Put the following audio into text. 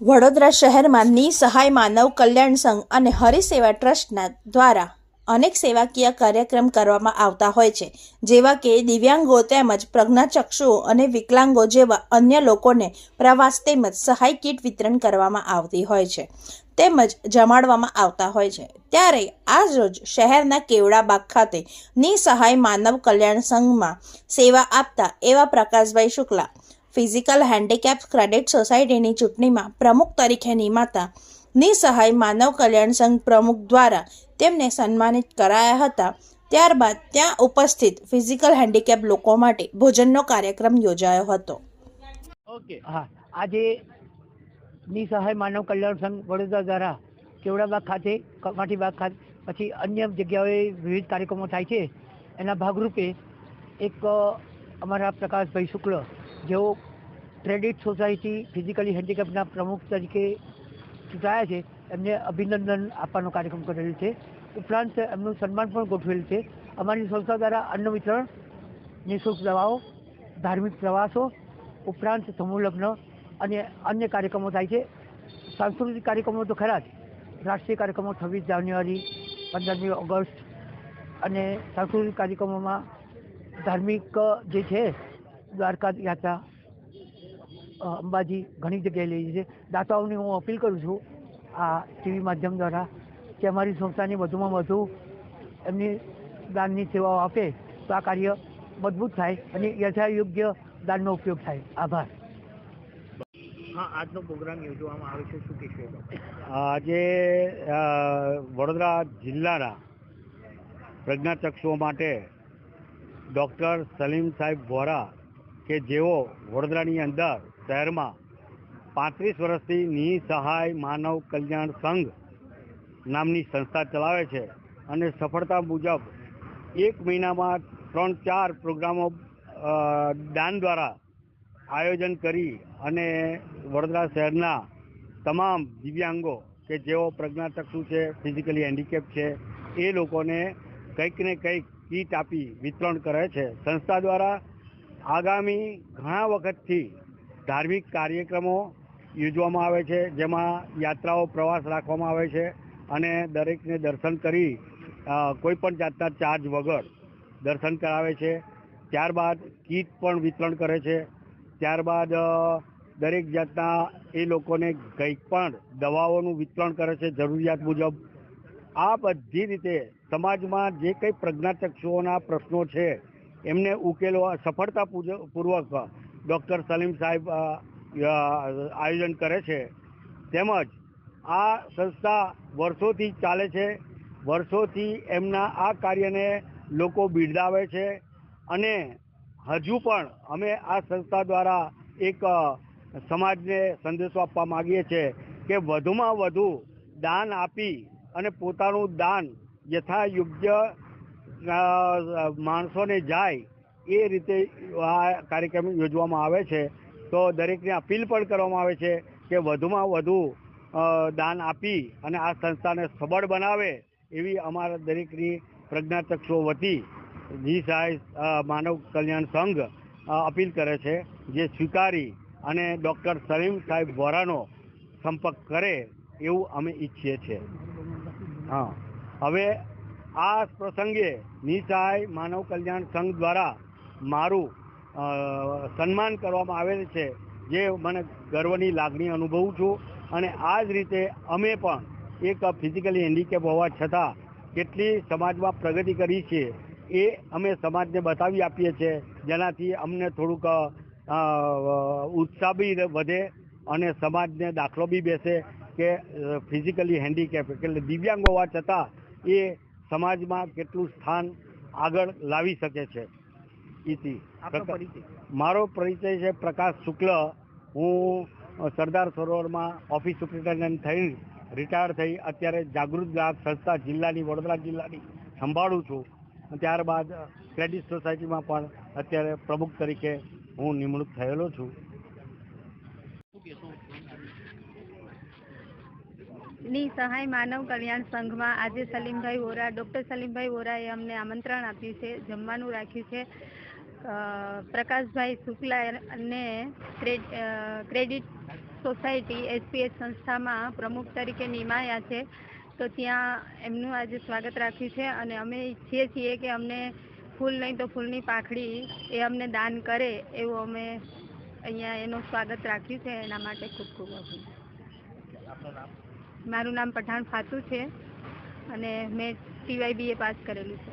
વડોદરા શહેરમાં નિસહાય માનવ કલ્યાણ સંઘ અને હરિસેવા ટ્રસ્ટના દ્વારા અનેક સેવાકીય કાર્યક્રમ કરવામાં આવતા હોય છે. જેવા કે દિવ્યાંગો તેમજ પ્રજ્ઞાચક્ષુઓ અને વિકલાંગો જેવા અન્ય લોકોને પ્રવાસ તેમજ સહાય કીટ વિતરણ કરવામાં આવતી હોય છે તેમજ જમાડવામાં આવતા હોય છે. ત્યારે આજ રોજ શહેરના કેવડાબાગ ખાતે નિસહાય માનવ કલ્યાણ સંઘમાં સેવા આપતા એવા Prakashbhai Shukla physical handicap credit સોસાયટીની ચૂંટણીમાં પ્રમુખ તરીકે નિમાતા નિસહાય માનવ કલ્યાણ સંઘ પ્રમુખ દ્વારા તેમને સન્માનિત કરાયા હતા. ત્યારબાદ ત્યાં ઉપસ્થિત ફિઝિકલ હેન્ડીકેપ લોકો માટે ભોજનનો કાર્યક્રમ યોજાયો હતો. ઓકે, હા. આજે નિસહાય માનવ કલ્યાણ સંઘ વડોદરા દ્વારા કેવડાબાગ ખાતે કમાટીબાગ ખાતે, પછી અન્ય જગ્યાઓએ વિવિધ કાર્યક્રમો થાય છે. એના ભાગરૂપે એક અમારા પ્રકાશભાઈ શુક્લ જેઓ ક્રેડિટ સોસાયટી ફિઝિકલી હેન્ડીકેપના પ્રમુખ તરીકે ચૂંટાયા છે, એમને અભિનંદન આપવાનો કાર્યક્રમ કરેલ છે. ઉપરાંત એમનું સન્માન પણ ગોઠવેલ છે. અમારી સંસ્થા દ્વારા અન્ન વિતરણ, નિઃશુલ્ક દવાઓ, ધાર્મિક પ્રવાસો, ઉપરાંત સમૂહ લગ્ન અને અન્ય કાર્યક્રમો થાય છે. સાંસ્કૃતિક કાર્યક્રમો તો ખરા જ. રાષ્ટ્રીય કાર્યક્રમો છવ્વીસ જાન્યુઆરી, પંદરમી ઓગસ્ટ અને સાંસ્કૃતિક કાર્યક્રમોમાં ધાર્મિક જે છે દ્વારકા યાત્રા અંબાજી ઘણી જગ્યાએ લઈ છે દાતાઓની હું અપીલ કરું છું આ ટીવી માધ્યમ દ્વારા કે અમારી સંસ્થાને વધુમાં વધુ એમની દાનની સેવાઓ આપે તો આ કાર્ય મજબૂત થાય અને યથાયોગ્ય દાનનો ઉપયોગ થાય. આભાર. હા આજનો પ્રોગ્રામ યોજવામાં આવે છે. શું કહેશો આજે વડોદરા જિલ્લાના પ્રજ્ઞાચક્ષુઓ માટે ડૉક્ટર સલીમ સાહેબ વોરા કે જેઓ વડોદરાની અંદર શહેરમાં પાંત્રીસ વર્ષથી નિસહાય માનવ કલ્યાણ સંઘ નામની સંસ્થા ચલાવે છે અને સફળતા મુજબ એક મહિનામાં ત્રણ ચાર પ્રોગ્રામો દાન દ્વારા આયોજન કરી અને વડોદરા શહેરના તમામ દિવ્યાંગો કે જેઓ પ્રજ્ઞાચક્ષુ છે, ફિઝિકલી હેન્ડીકેપ છે, એ લોકોને કંઈક ને કંઈક કીટ આપી વિતરણ કરે છે. સંસ્થા દ્વારા આગામી ઘણા વખતથી ધાર્મિક કાર્યક્રમો યોજવામાં આવે છે, જેમાં યાત્રાઓ પ્રવાસ રાખવામાં આવે છે અને દરેકને દર્શન કરી કોઈપણ જાતના ચાર્જ વગર દર્શન કરાવે છે. ત્યારબાદ કીટ પણ વિતરણ કરે છે. ત્યારબાદ દરેક જાતના એ લોકોને કંઈ પણ દવાઓનું વિતરણ કરે છે, જરૂરિયાત મુજબ. આ બધી રીતે સમાજમાં જે કંઈ પ્રજ્ઞાચક્ષુઓના પ્રશ્નો છે એમને ઉકેલવા સફળતા પૂર્વક ડૉક્ટર સલીમ સાહેબ આયોજન કરે છે. તેમજ આ સંસ્થા વર્ષોથી ચાલે છે. વર્ષોથી એમના આ કાર્યને લોકો બિરદાવે છે અને હજુ પણ અમે આ સંસ્થા દ્વારા એક સમાજને સંદેશો આપવા માગીએ છીએ કે વધુમાં વધુ દાન આપી અને પોતાનું દાન યથા યોગ્ય માણસોને જાય એ રીતે આ કાર્યક્રમ યોજવામાં આવે છે. તો દરેકને અપીલ પણ કરવામાં આવે છે કે વધુમાં વધુ દાન આપી અને આ સંસ્થાને સબળ બનાવે એવી અમારા દરેકની પ્રજ્ઞાચક્ષુઓ વતી જી સાહેબ માનવ કલ્યાણ સંઘ અપીલ કરે છે જે સ્વીકારી અને ડૉક્ટર સલીમ સાહેબ વોરાનો સંપર્ક કરે એવું અમે ઈચ્છીએ છીએ. હા. હવે આ પ્રસંગે નિસહાય માનવ કલ્યાણ સંઘ દ્વારા મારું સન્માન કરવામાં આવેલ છે, જે મને ગર્વની લાગણી અનુભવું છું. અને આ જ રીતે અમે પણ એક ફિઝિકલી હેન્ડીકેપ હોવા છતાં કેટલી સમાજમાં પ્રગતિ કરી છે એ અમે સમાજને બતાવી આપીએ છીએ. જેનાથી અમને થોડુંક ઉત્સાહ બી વધે અને સમાજને દાખલો બી બેસે કે ફિઝિકલી હેન્ડીકેપ એટલે દિવ્યાંગ હોવા છતાં એ સમાજમાં કેટલું સ્થાન આગળ લાવી શકે છે. ઇતિ મારો પરિચય છે પ્રકાશ શુક્લ. હું સરદાર સરોવરમાં ઓફિસ સુપ્રિન્ટેન્ડન્ટ થઈ રિટાયર થઈ અત્યારે જાગૃત ગ્રાહક સંસ્થા જિલ્લાની વડોદરા જિલ્લાની સંભાળું છું. ત્યારબાદ ક્રેડિટ સોસાયટીમાં પણ અત્યારે પ્રમુખ તરીકે હું નિમણૂક થયેલો છું. ની સહાય માનવ કલ્યાણ સંઘમાં આજે સલીમભાઈ વોરા, ડૉક્ટર સલીમભાઈ વોરાએ અમને આમંત્રણ આપ્યું છે, જમવાનું રાખ્યું છે. પ્રકાશભાઈ શુક્લા અને ક્રેડિટ સોસાયટી એસપીએસ સંસ્થામાં પ્રમુખ તરીકે નિમાયા છે. તો ત્યાં એમનું આજે સ્વાગત રાખ્યું છે અને અમે ઈચ્છીએ છીએ કે અમને ફૂલ નહીં તો ફૂલની પાખડી એ અમને દાન કરે એવું અમે અહીંયા એનું સ્વાગત રાખ્યું છે. એના માટે ખૂબ ખૂબ આભાર. મારું નામ પઠાણ ફાતુ છે અને મેં ટીવાય એ પાસ કરેલું છે.